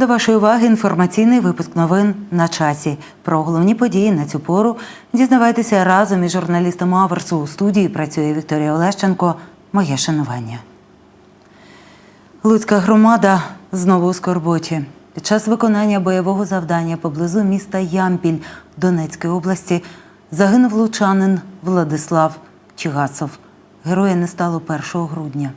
До вашої уваги інформаційний випуск новин на часі. Про головні події на цю пору дізнавайтеся разом із журналістом Аверсу. У студії працює Вікторія Олещенко. Моє шанування. Луцька громада знову у скорботі. Під час виконання бойового завдання поблизу міста Ямпіль Донецької області загинув лучанин Владислав Чигасов. Героя не стало 1 грудня.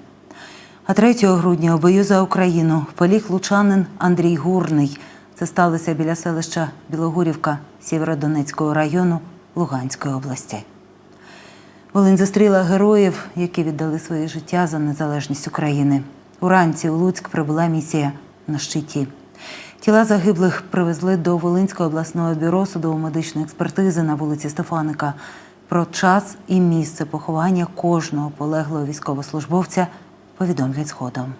А 3 грудня у бою за Україну поліг лучанин Андрій Гурний. Це сталося біля селища Білогурівка Сєвєродонецького району Луганської області. Волинь зустріла героїв, які віддали своє життя за незалежність України. Уранці у Луцьк прибула місія на щиті. Тіла загиблих привезли до Волинського обласного бюро судово-медичної експертизи на вулиці Стефаника. Про час і місце поховання кожного полеглого військовослужбовця повідомлять згодом.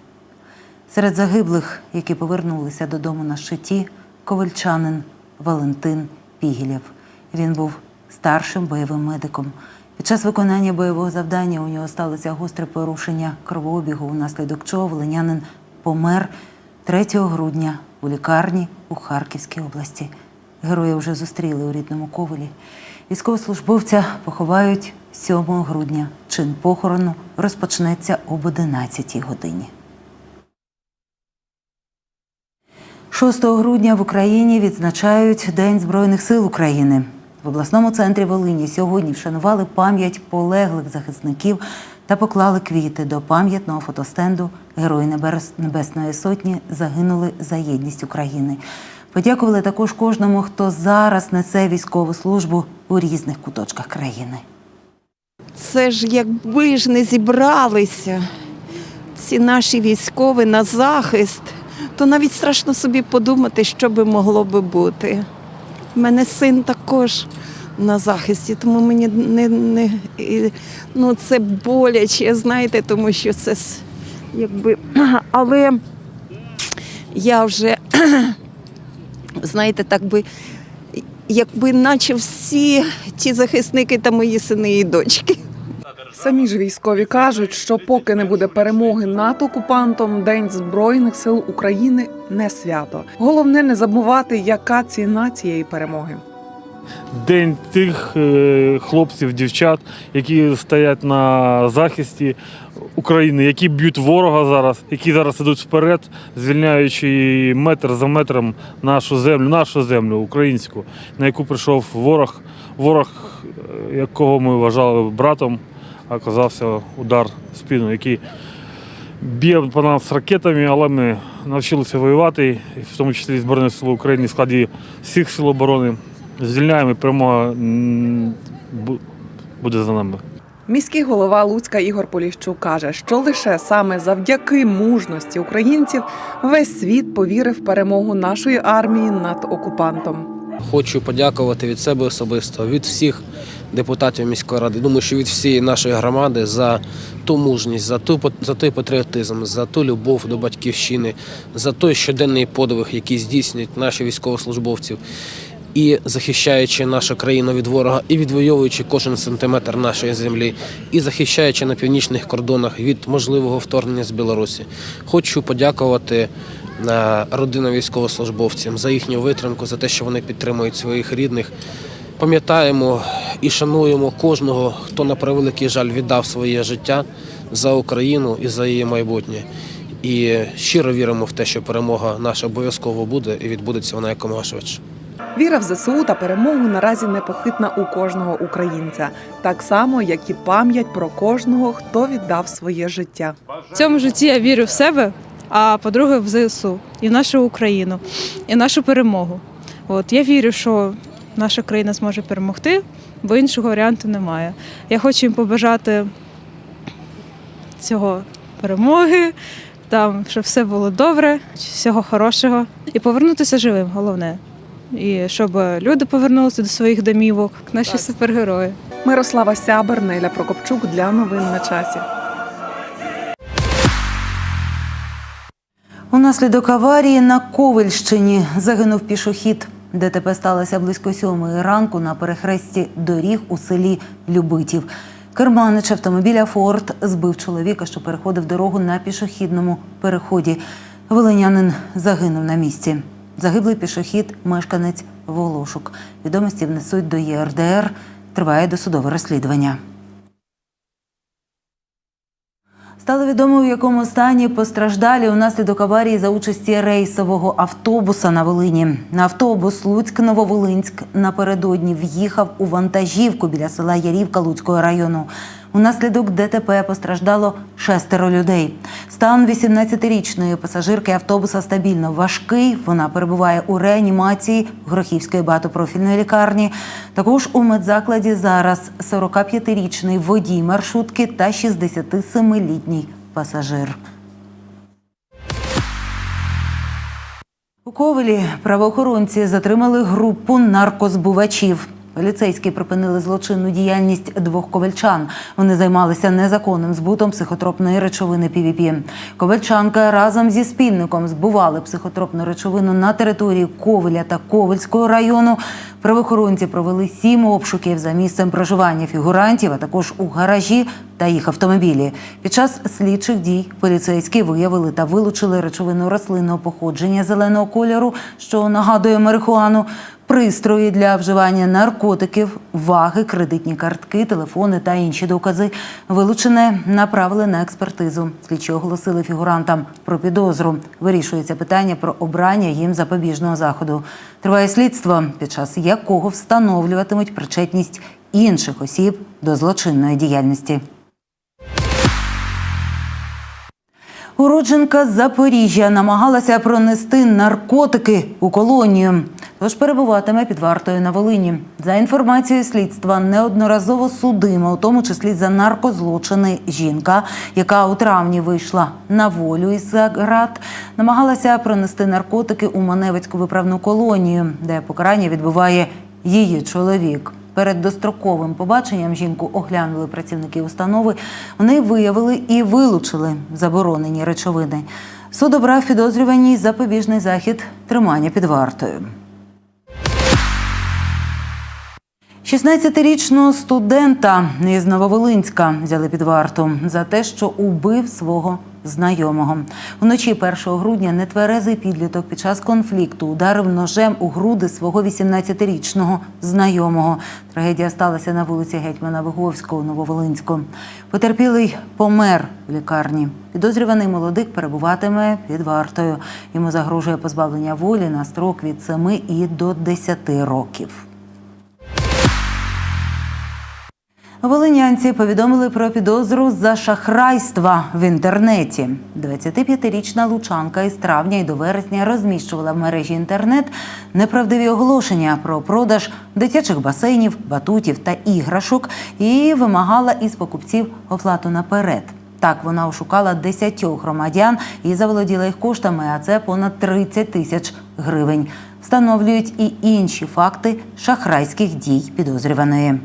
Серед загиблих, які повернулися додому на щиті, ковальчанин Валентин Пігілєв. Він був старшим бойовим медиком. Під час виконання бойового завдання у нього сталося гостре порушення кровообігу, унаслідок чого волинянин помер 3 грудня у лікарні у Харківській області. Героя вже зустріли у рідному ковалі. Військовослужбовця поховають 7 грудня. Чин похорону розпочнеться об 11 годині. 6 грудня в Україні відзначають День Збройних сил України. В обласному центрі Волині сьогодні вшанували пам'ять полеглих захисників та поклали квіти до пам'ятного фотостенду Герої Небес- Небесної Сотні загинули за єдність України. Подякували також кожному, хто зараз несе військову службу у різних куточках країни. Це ж якби ж не зібралися ці наші військові на захист, то навіть страшно собі подумати, що би могло би бути. У мене син також на захисті, тому мені не, не ну, це боляче, знаєте, тому що це якби. Але я вже, знаєте, так би, якби наче всі ті захисники та мої сини і дочки. Самі ж військові кажуть, що поки не буде перемоги над окупантом, День Збройних сил України не свято. Головне не забувати, яка ціна цієї перемоги. День тих е, хлопців, дівчат, які стоять на захисті України, які б'ють ворога зараз, які зараз ідуть вперед, звільняючи метр за метром нашу землю, нашу землю українську, на яку прийшов ворог, ворог, е, якого ми вважали братом, а оказався удар в спину, який б'є по нас ракетами, але ми навчилися воювати, в тому числі Збройних сил України в складі всіх сил оборони. Звільняємо і перемога буде за нами. Міський голова Луцька Ігор Поліщук каже, що лише саме завдяки мужності українців весь світ повірив в перемогу нашої армії над окупантом. Хочу подякувати від себе особисто, від всіх депутатів міської ради. Думаю, що від всієї нашої громади за ту мужність, за ту за той патріотизм, за ту любов до батьківщини, за той щоденний подвиг, який здійснюють наші військовослужбовців. І захищаючи нашу країну від ворога, і відвоюючи кожен сантиметр нашої землі, і захищаючи на північних кордонах від можливого вторгнення з Білорусі, хочу подякувати е, родинам військовослужбовцям за їхню витримку, за те, що вони підтримують своїх рідних. Пам'ятаємо і шануємо кожного, хто на превеликий жаль віддав своє життя за Україну і за її майбутнє. І щиро віримо в те, що перемога наша обов'язково буде і відбудеться вона якомога швидше. Віра в ЗСУ та перемогу наразі непохитна у кожного українця, так само як і пам'ять про кожного, хто віддав своє життя. В цьому житті я вірю в себе, а по-друге, в ЗСУ і в нашу Україну, і в нашу перемогу. От я вірю, що наша країна зможе перемогти, бо іншого варіанту немає. Я хочу їм побажати цього перемоги, там, щоб все було добре, всього хорошого. І повернутися живим, головне. І щоб люди повернулися до своїх домівок, наші супергерої. Мирослава Сябер, Неля Прокопчук для новин на часі. Унаслідок аварії на Ковельщині загинув пішохід. ДТП сталося близько сьомої ранку на перехресті доріг у селі Любитів. Керманич автомобіля Форд збив чоловіка, що переходив дорогу на пішохідному переході. Волинянин загинув на місці. Загиблий пішохід, мешканець Волошук. Відомості внесуть до ЄРДР. Триває досудове розслідування. Стало відомо, в якому стані постраждалі унаслідок аварії за участі рейсового автобуса на Волині. На автобус Луцьк-Нововолинськ напередодні в'їхав у вантажівку біля села Ярівка Луцького району. Унаслідок ДТП постраждало шестеро людей. Стан 18-річної пасажирки автобуса стабільно важкий. Вона перебуває у реанімації Грохівської багатопрофільної лікарні. Також у медзакладі зараз 45-річний водій маршрутки та 67-літній пасажир. У Ковелі правоохоронці затримали групу наркозбувачів. Поліцейські припинили злочинну діяльність двох ковальчан. Вони займалися незаконним збутом психотропної речовини ПВП. Ковальчанка разом зі спільником збували психотропну речовину на території Ковеля та Ковельського району. Правоохоронці провели сім обшуків за місцем проживання фігурантів, а також у гаражі та їх автомобілі. Під час слідчих дій поліцейські виявили та вилучили речовину рослинного походження зеленого кольору, що нагадує марихуану, пристрої для вживання наркотиків, ваги, кредитні картки, телефони та інші докази. Вилучене направили на експертизу. Слідчі оголосили фігурантам про підозру. Вирішується питання про обрання їм запобіжного заходу. Триває слідство, під час якого встановлюватимуть причетність інших осіб до злочинної діяльності. Уродженка з Запоріжжя намагалася пронести наркотики у колонію, тож перебуватиме під вартою на Волині. За інформацією слідства, неодноразово судима, у тому числі за наркозлочини, жінка, яка у травні вийшла на волю із град, намагалася пронести наркотики у Маневицьку виправну колонію, де покарання відбуває її чоловік. Перед достроковим побаченням жінку оглянули працівники установи. Вони виявили і вилучили заборонені речовини. Суд обрав підозрюваній запобіжний захід тримання під вартою. 16-річного студента із Нововолинська взяли під варту за те, що убив свого знайомого. Вночі 1 грудня нетверезий підліток під час конфлікту ударив ножем у груди свого 18-річного знайомого. Трагедія сталася на вулиці Гетьмана Виговського у Нововолинську. Потерпілий помер в лікарні. Підозрюваний молодик перебуватиме під вартою. Йому загрожує позбавлення волі на строк від 7 і до 10 років. Волинянці повідомили про підозру за шахрайства в інтернеті. 25-річна лучанка із травня і до вересня розміщувала в мережі інтернет неправдиві оголошення про продаж дитячих басейнів, батутів та іграшок і вимагала із покупців оплату наперед. Так вона ошукала 10 громадян і заволоділа їх коштами, а це понад 30 тисяч гривень. Встановлюють і інші факти шахрайських дій підозрюваної.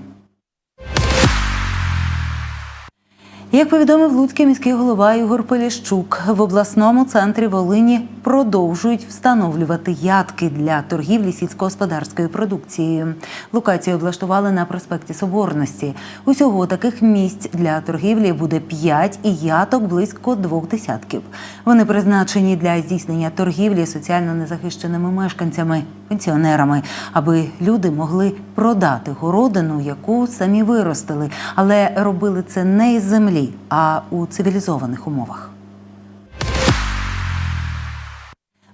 Як повідомив Луцький міський голова Ігор Поліщук, в обласному центрі Волині продовжують встановлювати ядки для торгівлі сільськогосподарською продукцією. Локацію облаштували на проспекті Соборності. Усього таких місць для торгівлі буде п'ять і яток близько двох десятків. Вони призначені для здійснення торгівлі соціально незахищеними мешканцями, пенсіонерами, аби люди могли продати городину, яку самі виростили, але робили це не із землі, а у цивілізованих умовах.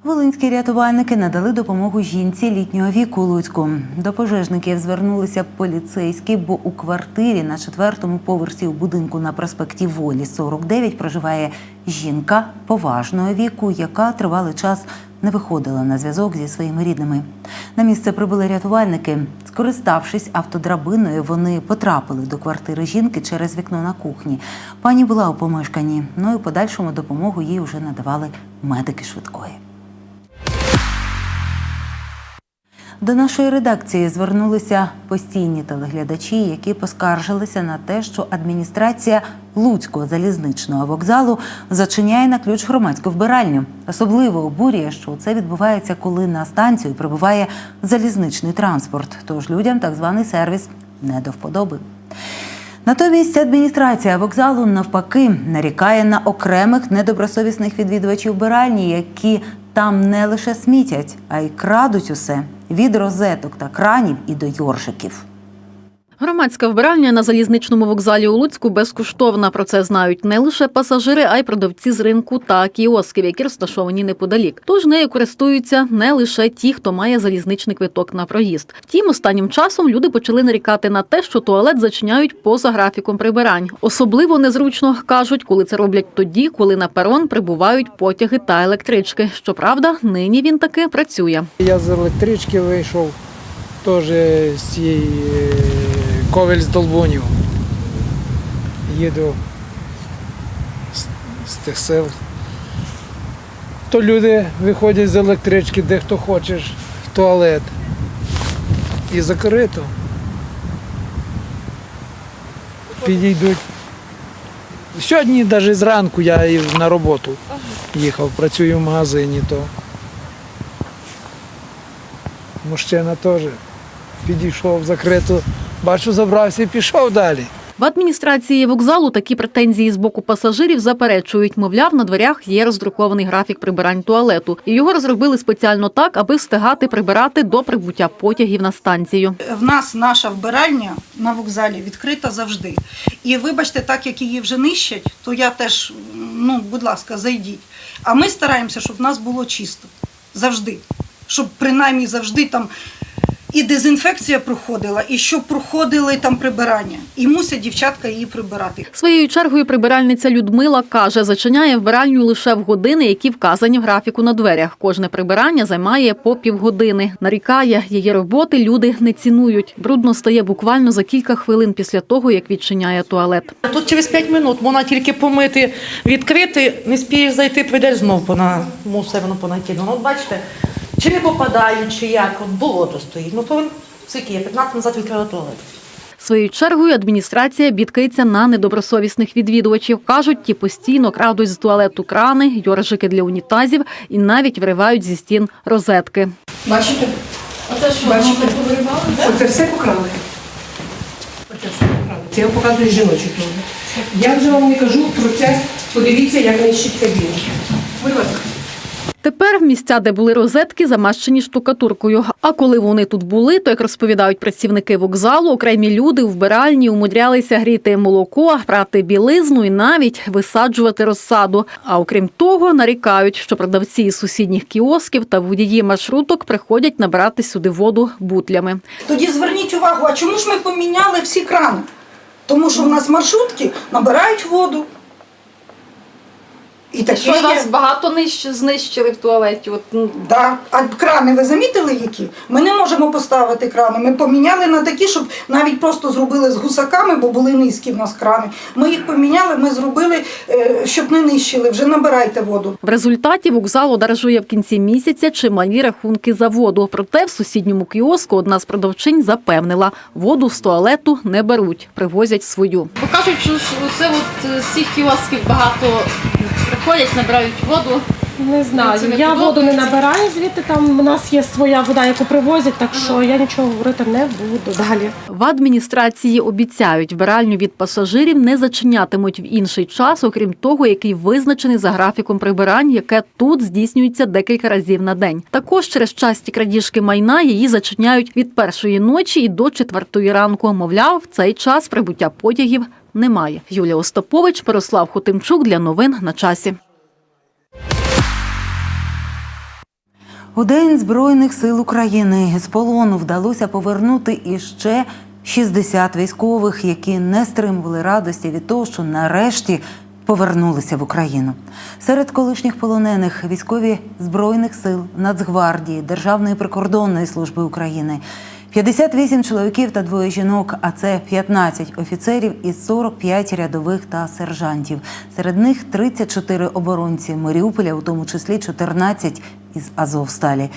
Волинські рятувальники надали допомогу жінці літнього віку Луцьку. До пожежників звернулися поліцейські, бо у квартирі на четвертому поверсі у будинку на проспекті Волі 49 проживає жінка поважного віку, яка тривалий час не виходила на зв'язок зі своїми рідними. На місце прибули рятувальники. Скориставшись автодрабиною, вони потрапили до квартири жінки через вікно на кухні. Пані була у помешканні. Ну і подальшому допомогу їй вже надавали медики швидкої. До нашої редакції звернулися постійні телеглядачі, які поскаржилися на те, що адміністрація Луцького залізничного вокзалу зачиняє на ключ громадську вбиральню. Особливо обурює, що це відбувається, коли на станцію прибуває залізничний транспорт. Тож людям так званий сервіс не до вподоби. Натомість адміністрація вокзалу навпаки нарікає на окремих недобросовісних відвідувачів вбиральні, які там не лише смітять, а й крадуть усе від розеток та кранів і до йоршиків. Громадська вбиральня на залізничному вокзалі у Луцьку безкоштовна. Про це знають не лише пасажири, а й продавці з ринку та кіосків, які розташовані неподалік. Тож нею користуються не лише ті, хто має залізничний квиток на проїзд. Втім, останнім часом люди почали нарікати на те, що туалет зачиняють поза графіком прибирань. Особливо незручно кажуть, коли це роблять тоді, коли на перон прибувають потяги та електрички. Щоправда, нині він таки працює. Я з електрички вийшов теж з цієї е, ковель з Долбунів. Їду з, з тих сел. То люди виходять з електрички, де хто хочеш, в туалет. І закрито. Підійдуть. Сьогодні навіть зранку я і на роботу їхав, працюю в магазині, то мужчина теж підійшов закрито, бачу, забрався і пішов далі. В адміністрації вокзалу такі претензії з боку пасажирів заперечують. Мовляв, на дверях є роздрукований графік прибирань туалету, і його розробили спеціально так, аби встигати прибирати до прибуття потягів на станцію. В нас наша вбиральня на вокзалі відкрита завжди. І вибачте, так як її вже нищать, то я теж, ну, будь ласка, зайдіть. А ми стараємося, щоб в нас було чисто. Завжди. Щоб принаймні завжди там і дезінфекція проходила, і щоб проходили там прибирання. І мусять дівчатка її прибирати. Своєю чергою прибиральниця Людмила каже, зачиняє вбиральню лише в години, які вказані в графіку на дверях. Кожне прибирання займає по півгодини. Нарікає, її роботи люди не цінують. Брудно стає буквально за кілька хвилин після того, як відчиняє туалет. Тут через 5 минут можна тільки помити, відкрити, не спієш зайти, прийдеш знов пона мусорно понакидано. От бачите, чи не попадають, чи як, от болото стоїть. Ну то скільки є, 15 назад відкрила туалет. Своєю чергою адміністрація бідкається на недобросовісних відвідувачів. Кажуть, ті постійно крадуть з туалету крани, йоржики для унітазів і навіть виривають зі стін розетки. Бачите? Оце що, Бачите? Оце все покрали. Оце все покрали. Це я показую жіночі туалет. Я вже вам не кажу про це. Подивіться, як нищить кабіну. Будь ласка. Тепер місця, де були розетки, замащені штукатуркою. А коли вони тут були, то як розповідають працівники вокзалу, окремі люди у вбиральні умудрялися гріти молоко, прати білизну і навіть висаджувати розсаду. А окрім того, нарікають, що продавці із сусідніх кіосків та водії маршруток приходять набирати сюди воду бутлями. Тоді зверніть увагу, а чому ж ми поміняли всі крани? Тому що в нас маршрутки набирають воду. І таке є. багато знищили в туалеті. От, ну, Да. А крани ви замітили які? Ми не можемо поставити крани. Ми поміняли на такі, щоб навіть просто зробили з гусаками, бо були низькі в нас крани. Ми їх поміняли, ми зробили, е, щоб не нищили. Вже набирайте воду. В результаті вокзал одержує в кінці місяця чималі рахунки за воду. Проте в сусідньому кіоску одна з продавчинь запевнила, воду з туалету не беруть, привозять свою. Покажуть, що це от е, з цих кіосків багато приходять, набирають воду. Не знаю. Це не Я воду не набираю звідти. Там у нас є своя вода, яку привозять, так що я нічого говорити не буду далі. В адміністрації обіцяють, вбиральню від пасажирів не зачинятимуть в інший час, окрім того, який визначений за графіком прибирань, яке тут здійснюється декілька разів на день. Також через часті крадіжки майна її зачиняють від першої ночі і до четвертої ранку. Мовляв, в цей час прибуття потягів немає. Юлія Остапович, Мирослав Хотимчук для новин на часі. У День Збройних сил України з полону вдалося повернути іще 60 військових, які не стримували радості від того, що нарешті повернулися в Україну. Серед колишніх полонених військові Збройних сил, Нацгвардії, Державної прикордонної служби України. 58 чоловіків та двоє жінок, а це 15 офіцерів і 45 рядових та сержантів. Серед них 34 оборонці Маріуполя, у тому числі 14 із Азовсталі.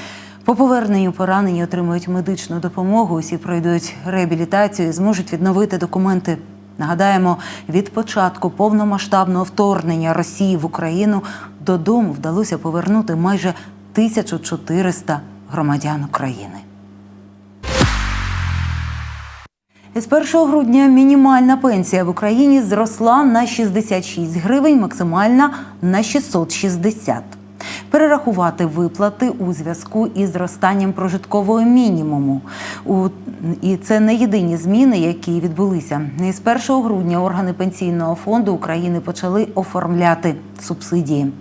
По поверненню поранені отримують медичну допомогу. Усі пройдуть реабілітацію і зможуть відновити документи. Нагадаємо, від початку повномасштабного вторгнення Росії в Україну додому вдалося повернути майже 1400 громадян України. З 1 грудня мінімальна пенсія в Україні зросла на 66 гривень, максимальна на 660. Перерахувати виплати у зв'язку із зростанням прожиткового мінімуму. У, і це не єдині зміни, які відбулися. З 1 грудня органи пенсійного фонду України почали оформляти субсидії.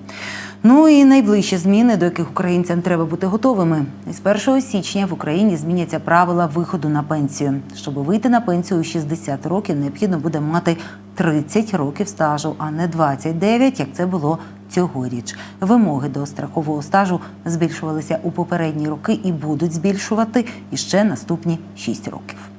Ну і найближчі зміни, до яких українцям треба бути готовими. З 1 січня в Україні зміняться правила виходу на пенсію. Щоб вийти на пенсію у 60 років, необхідно буде мати 30 років стажу, а не 29, як це було цьогоріч. Вимоги до страхового стажу збільшувалися у попередні роки і будуть збільшувати іще наступні 6 років.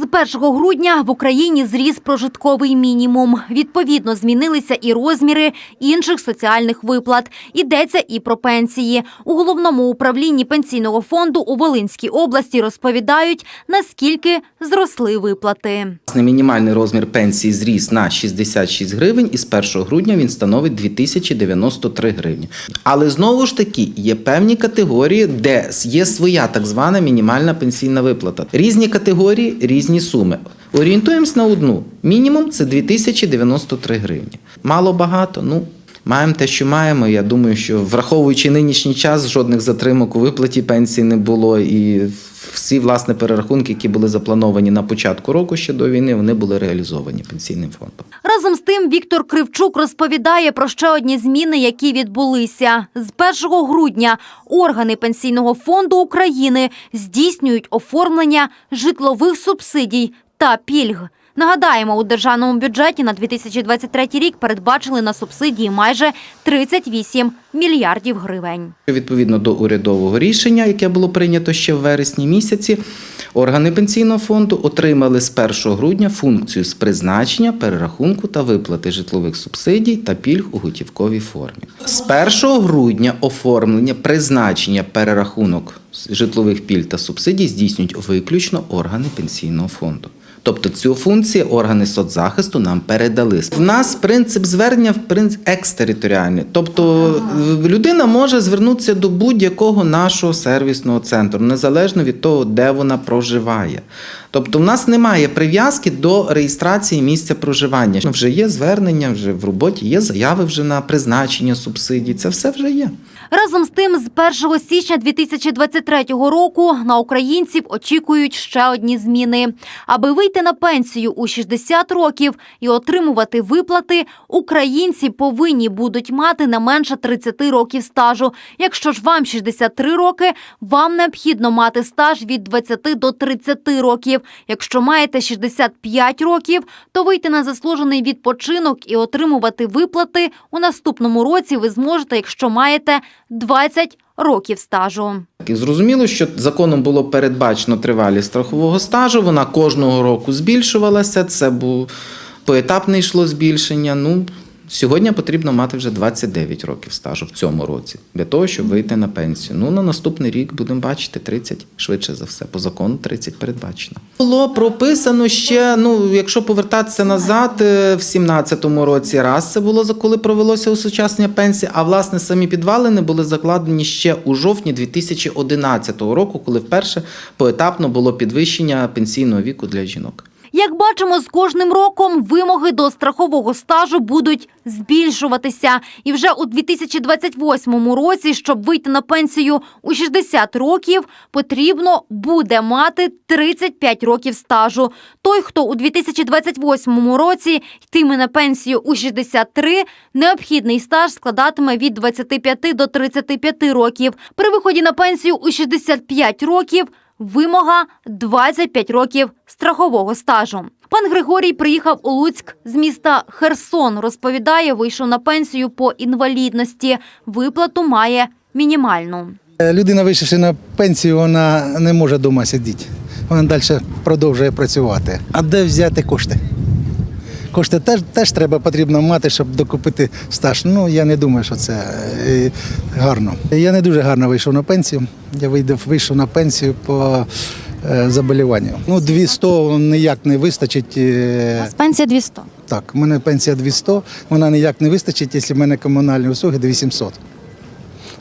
З 1 грудня в Україні зріс прожитковий мінімум. Відповідно, змінилися і розміри інших соціальних виплат. Йдеться і про пенсії. У головному управлінні пенсійного фонду у Волинській області розповідають, наскільки зросли виплати. Мінімальний розмір пенсії зріс на 66 гривень, і з 1 грудня він становить 2093 гривні. Але знову ж таки є певні категорії, де є своя так звана мінімальна пенсійна виплата. Різні категорії, різні суми. Орієнтуємось на одну. Мінімум це 2093 гривні. Мало багато, ну. Маємо те, що маємо. Я думаю, що враховуючи нинішній час, жодних затримок у виплаті пенсії не було, і всі власне перерахунки, які були заплановані на початку року ще до війни, вони були реалізовані пенсійним фондом. Разом з тим Віктор Кривчук розповідає про ще одні зміни, які відбулися. З 1 грудня органи Пенсійного фонду України здійснюють оформлення житлових субсидій та пільг. Нагадаємо, у державному бюджеті на 2023 рік передбачили на субсидії майже 38 мільярдів гривень. Відповідно до урядового рішення, яке було прийнято ще в вересні місяці, органи пенсійного фонду отримали з 1 грудня функцію з призначення, перерахунку та виплати житлових субсидій та пільг у готівковій формі. З 1 грудня оформлення, призначення, перерахунок житлових пільг та субсидій здійснюють виключно органи пенсійного фонду. Тобто цю функцію органи соцзахисту нам передали. В нас принцип звернення в принцип екстериторіальний. Тобто людина може звернутися до будь-якого нашого сервісного центру, незалежно від того, де вона проживає. Тобто, в нас немає прив'язки до реєстрації місця проживання. Вже є звернення, вже в роботі, є заяви вже на призначення субсидій. Це все вже є. Разом з тим, з 1 січня 2023 року на українців очікують ще одні зміни. Аби вийти на пенсію у 60 років і отримувати виплати, українці повинні будуть мати не менше 30 років стажу. Якщо ж вам 63 роки, вам необхідно мати стаж від 20 до 30 років. Якщо маєте 65 років, то вийти на заслужений відпочинок і отримувати виплати у наступному році ви зможете, якщо маєте 20 років стажу. І зрозуміло, що законом було передбачено тривалість страхового стажу. Вона кожного року збільшувалася. Це був поетапне йшло збільшення. Ну сьогодні потрібно мати вже 29 років стажу в цьому році для того, щоб вийти на пенсію. Ну на наступний рік будемо бачити 30 швидше за все. По закону 30 передбачено. Було прописано ще. Ну, якщо повертатися назад, е, в 17-му році раз це було за коли провелося осучаснення пенсії. А власне самі підвалини були закладені ще у жовтні 2011 року, коли вперше поетапно було підвищення пенсійного віку для жінок. Як бачимо, з кожним роком вимоги до страхового стажу будуть збільшуватися. І вже у 2028 році, щоб вийти на пенсію у 60 років, потрібно буде мати 35 років стажу. Той, хто у 2028 році йтиме на пенсію у 63, необхідний стаж складатиме від 25 до 35 років. При виході на пенсію у 65 років Вимога 25 років страхового стажу. Пан Григорій приїхав у Луцьк з міста Херсон. Розповідає, вийшов на пенсію по інвалідності. Виплату має мінімальну. Людина, вийшовши на пенсію, вона не може вдома сидіти. Вона далі продовжує працювати. А де взяти кошти? Кошти теж, теж треба потрібно мати, щоб докупити стаж. Ну, я не думаю, що це е, гарно. Я не дуже гарно вийшов на пенсію. Я вийшов, вийшов на пенсію по е, заболіванню. Ну, 200 ніяк не вистачить. е, Пенсія 200. так, у мене пенсія 200, вона ніяк не вистачить, якщо в мене комунальні услуги 2800.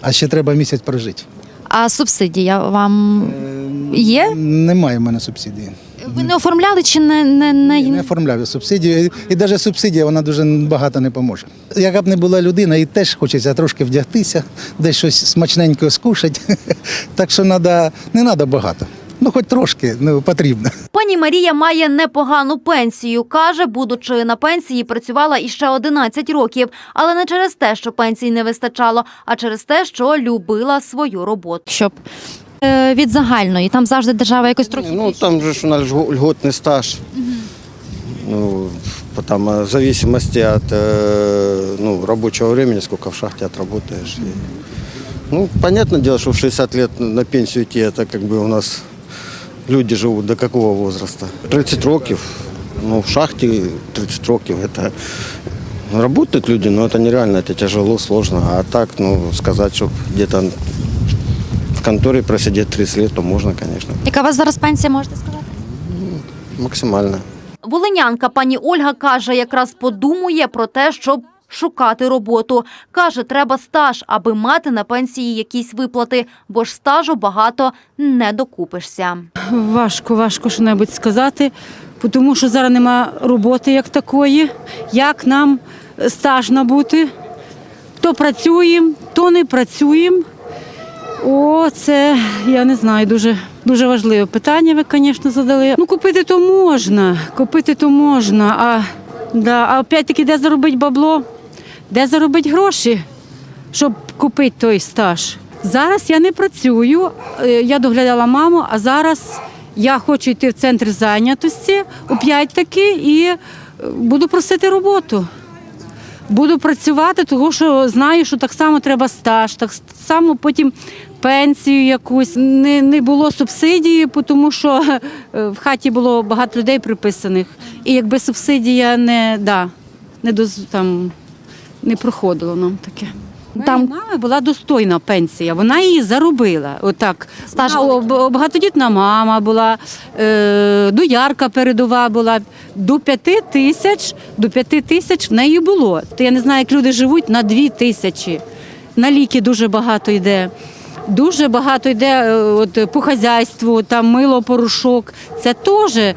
А ще треба місяць прожити. А субсидія вам є? Немає в мене субсидії. Ви не оформляли чи не, не, не... Не оформляю субсидію, і навіть субсидія вона дуже багато не поможе. Яка б не була людина, і теж хочеться трошки вдягтися, десь щось смачненько скушати. Так що надо, не треба багато. Ну, хоч трошки ну, потрібно. Пані Марія має непогану пенсію. Каже, будучи на пенсії, працювала іще 11 років, але не через те, що пенсії не вистачало, а через те, що любила свою роботу. Щоб від загальної там завжди держава якось трохи. Ну, там же ж у нас льго- льготный стаж. Ну, там э, в зависимости от э, ну, рабочего времени, сколько в шахте отработаешь. И, ну, понятное дело, что в 60 лет на пенсию идти, это как бы у нас люди живут до какого возраста? 30 років. Ну, в шахте 30 років, это ну, работают люди, но это нереально, это тяжело, сложно. А так, ну, сказать, что где-то в конторе просидеть 30 лет, то можно, конечно. Яка у вас зараз пенсія, можете сказати? Максимально. Волинянка пані Ольга каже, якраз подумує про те, щоб шукати роботу. Каже, треба стаж, аби мати на пенсії якісь виплати, бо ж стажу багато не докупишся. Важко, важко що-небудь сказати, тому що зараз нема роботи як такої. Як нам стаж набути? То працюємо, то не працюємо. О, це я не знаю, дуже, дуже важливе питання. Ви, звісно, задали. Ну, купити то можна, купити то можна. А, да, а опять-таки, де заробити бабло, де заробити гроші, щоб купити той стаж. Зараз я не працюю, е, я доглядала маму, а зараз я хочу йти в центр зайнятості опять-таки і е, буду просити роботу. Буду працювати, тому що знаю, що так само треба стаж, так само потім пенсію якусь. Не, не було субсидії, тому що е, в хаті було багато людей приписаних. І якби субсидія не, да, не, доз, там, не проходило нам таке. Там мами була достойна пенсія, вона її заробила. Отак. Стаж Вона багатодітна мама була, е, доярка передова була. До п'яти тисяч, до п'яти тисяч в неї було. То я не знаю, як люди живуть на дві тисячі. На ліки дуже багато йде. Дуже багато йде е, от, по хазяйству, там мило, порошок. Це теж.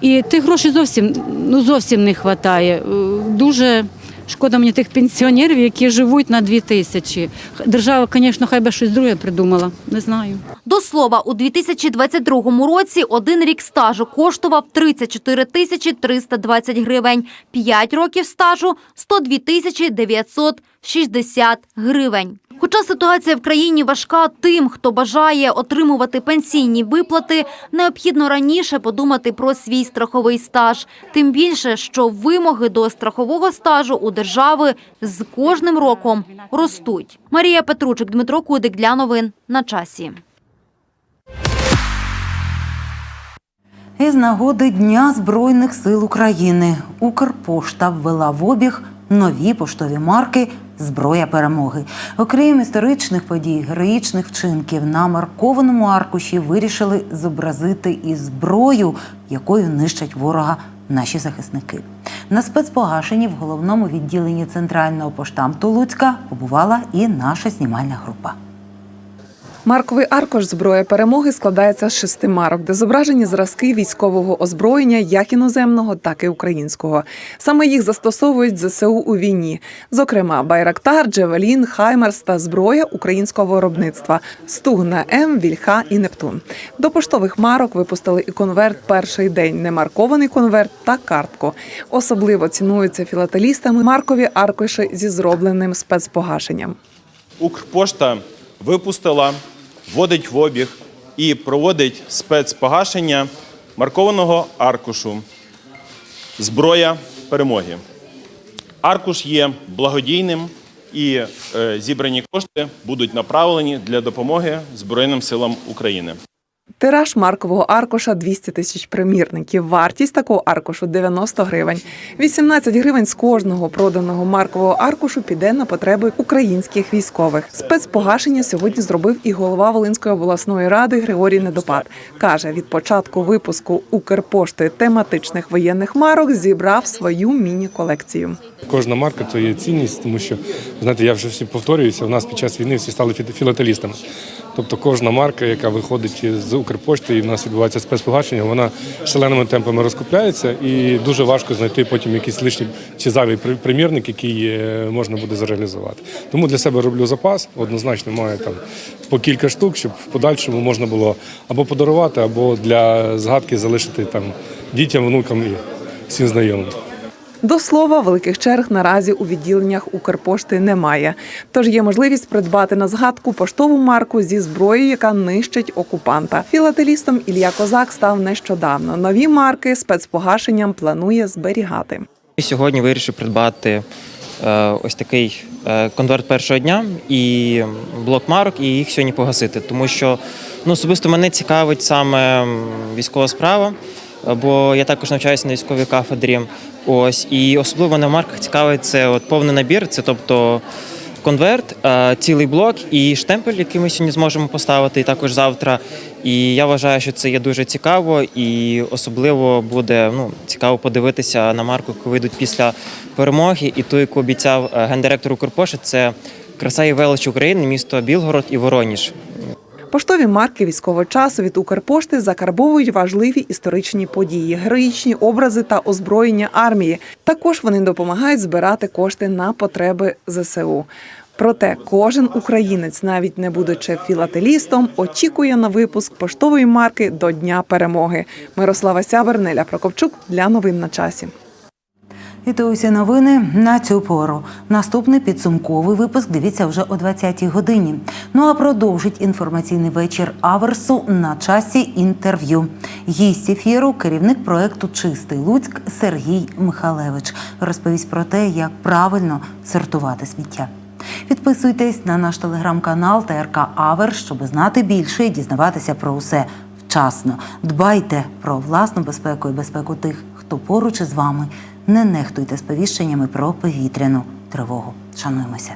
І тих грошей зовсім, ну, зовсім не вистачає. Дуже шкода мені тих пенсіонерів, які живуть на дві тисячі. Держава, звісно, хай би щось друге придумала. Не знаю. До слова, у 2022 році один рік стажу коштував 34 тисячі 320 гривень. П'ять років стажу – 102 тисячі 960 гривень. Хоча ситуація в країні важка, тим, хто бажає отримувати пенсійні виплати, необхідно раніше подумати про свій страховий стаж. Тим більше, що вимоги до страхового стажу у держави з кожним роком ростуть. Марія Петручик, Дмитро Кудик для новин на часі. Із нагоди Дня Збройних сил України Укрпошта ввела в обіг нові поштові марки Зброя перемоги. Окрім історичних подій, героїчних вчинків на маркованому аркуші вирішили зобразити і зброю, якою нищать ворога наші захисники. На спецпогашенні в головному відділенні центрального поштамту Луцька побувала і наша знімальна група. Марковий аркуш зброя перемоги складається з шести марок, де зображені зразки військового озброєння, як іноземного, так і українського. Саме їх застосовують ЗСУ у війні. Зокрема, Байрактар, Джевелін, Хаймерс та зброя українського виробництва Стугна М, Вільха і Нептун. До поштових марок випустили і конверт перший день, немаркований конверт та картку. Особливо цінуються філателістами маркові аркуші зі зробленим спецпогашенням. Укрпошта випустила, вводить в обіг і проводить спецпогашення маркованого аркушу Зброя перемоги. Аркуш є благодійним і е, зібрані кошти будуть направлені для допомоги Збройним силам України. Тираж маркового аркуша 200 тисяч примірників. Вартість такого аркушу 90 гривень. 18 гривень з кожного проданого маркового аркушу піде на потреби українських військових. Спецпогашення сьогодні зробив і голова Волинської обласної ради Григорій Недопад. Каже, від початку випуску Укрпошти тематичних воєнних марок зібрав свою міні-колекцію. Кожна марка то є цінність, тому що знаєте, я вже всі повторююся. У нас під час війни всі стали фі- філателістами. Тобто кожна марка, яка виходить з Укрпошти і в нас відбувається спецпогашення, вона шаленими темпами розкупляється і дуже важко знайти потім якийсь лишній чи зайвий примірник, який е, можна буде зареалізувати. Тому для себе роблю запас, однозначно маю там по кілька штук, щоб в подальшому можна було або подарувати, або для згадки залишити там дітям, внукам і всім знайомим. До слова, великих черг наразі у відділеннях Укрпошти немає. Тож є можливість придбати на згадку поштову марку зі зброєю, яка нищить окупанта. Філателістом Ілля Козак став нещодавно. Нові марки спецпогашенням планує зберігати. Сьогодні вирішив придбати е, ось такий е, конверт першого дня і блок марок, і їх сьогодні погасити. Тому що ну, особисто мене цікавить саме військова справа, бо я також навчаюся на військовій кафедрі. Ось і особливо в марках цікавить це от повний набір, це тобто. Конверт, е, цілий блок і штемпель, який ми сьогодні зможемо поставити, і також завтра. І я вважаю, що це є дуже цікаво, і особливо буде ну, цікаво подивитися на марку, яку вийдуть після перемоги. І ту, яку обіцяв е, гендиректор Укрпошти, це краса і велич України, місто Білгород і Вороніж. Поштові марки військового часу від Укрпошти закарбовують важливі історичні події, героїчні образи та озброєння армії. Також вони допомагають збирати кошти на потреби ЗСУ. Проте кожен українець, навіть не будучи філателістом, очікує на випуск поштової марки до Дня перемоги. Мирослава Сябер, Неля Прокопчук для новин на часі. І то усі новини на цю пору. Наступний підсумковий випуск дивіться вже о 20-й годині. Ну а продовжить інформаційний вечір Аверсу на часі інтерв'ю. Гість ефіру, керівник проекту Чистий Луцьк Сергій Михалевич розповість про те, як правильно сортувати сміття. Підписуйтесь на наш телеграм-канал ТРК Авер, щоб знати більше і дізнаватися про усе вчасно. Дбайте про власну безпеку і безпеку тих, хто поруч із вами. Не нехтуйте сповіщеннями про повітряну тривогу. Шануємося.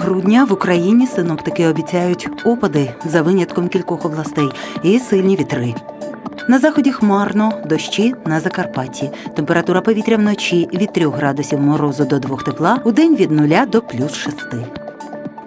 Грудня в Україні синоптики обіцяють опади за винятком кількох областей і сильні вітри. На заході хмарно, дощі на Закарпатті. Температура повітря вночі від 3 градусів морозу до 2 тепла, у день від 0 до плюс 6.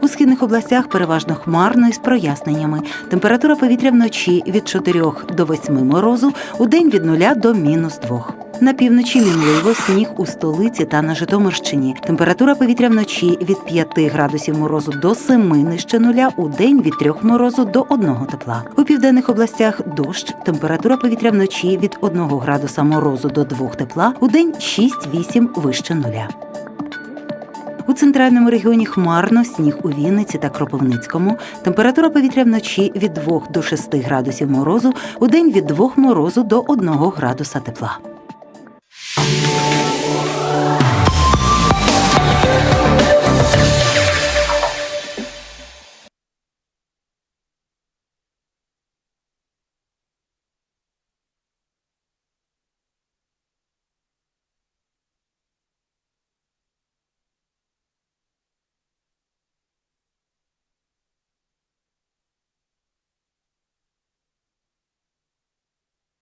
У східних областях переважно хмарно із проясненнями. Температура повітря вночі від 4 до 8 морозу, у день від 0 до мінус 2. На півночі мінливо сніг у столиці та на Житомирщині. Температура повітря вночі від 5 градусів морозу до 7 нижче нуля, у день від 3 морозу до 1 тепла. У південних областях дощ. Температура повітря вночі від 1 градуса морозу до 2 тепла, у день 6-8 вище нуля. У центральному регіоні хмарно, сніг у Вінниці та Кропивницькому. Температура повітря вночі від 2 до 6 градусів морозу, у день від 2 морозу до 1 градуса тепла.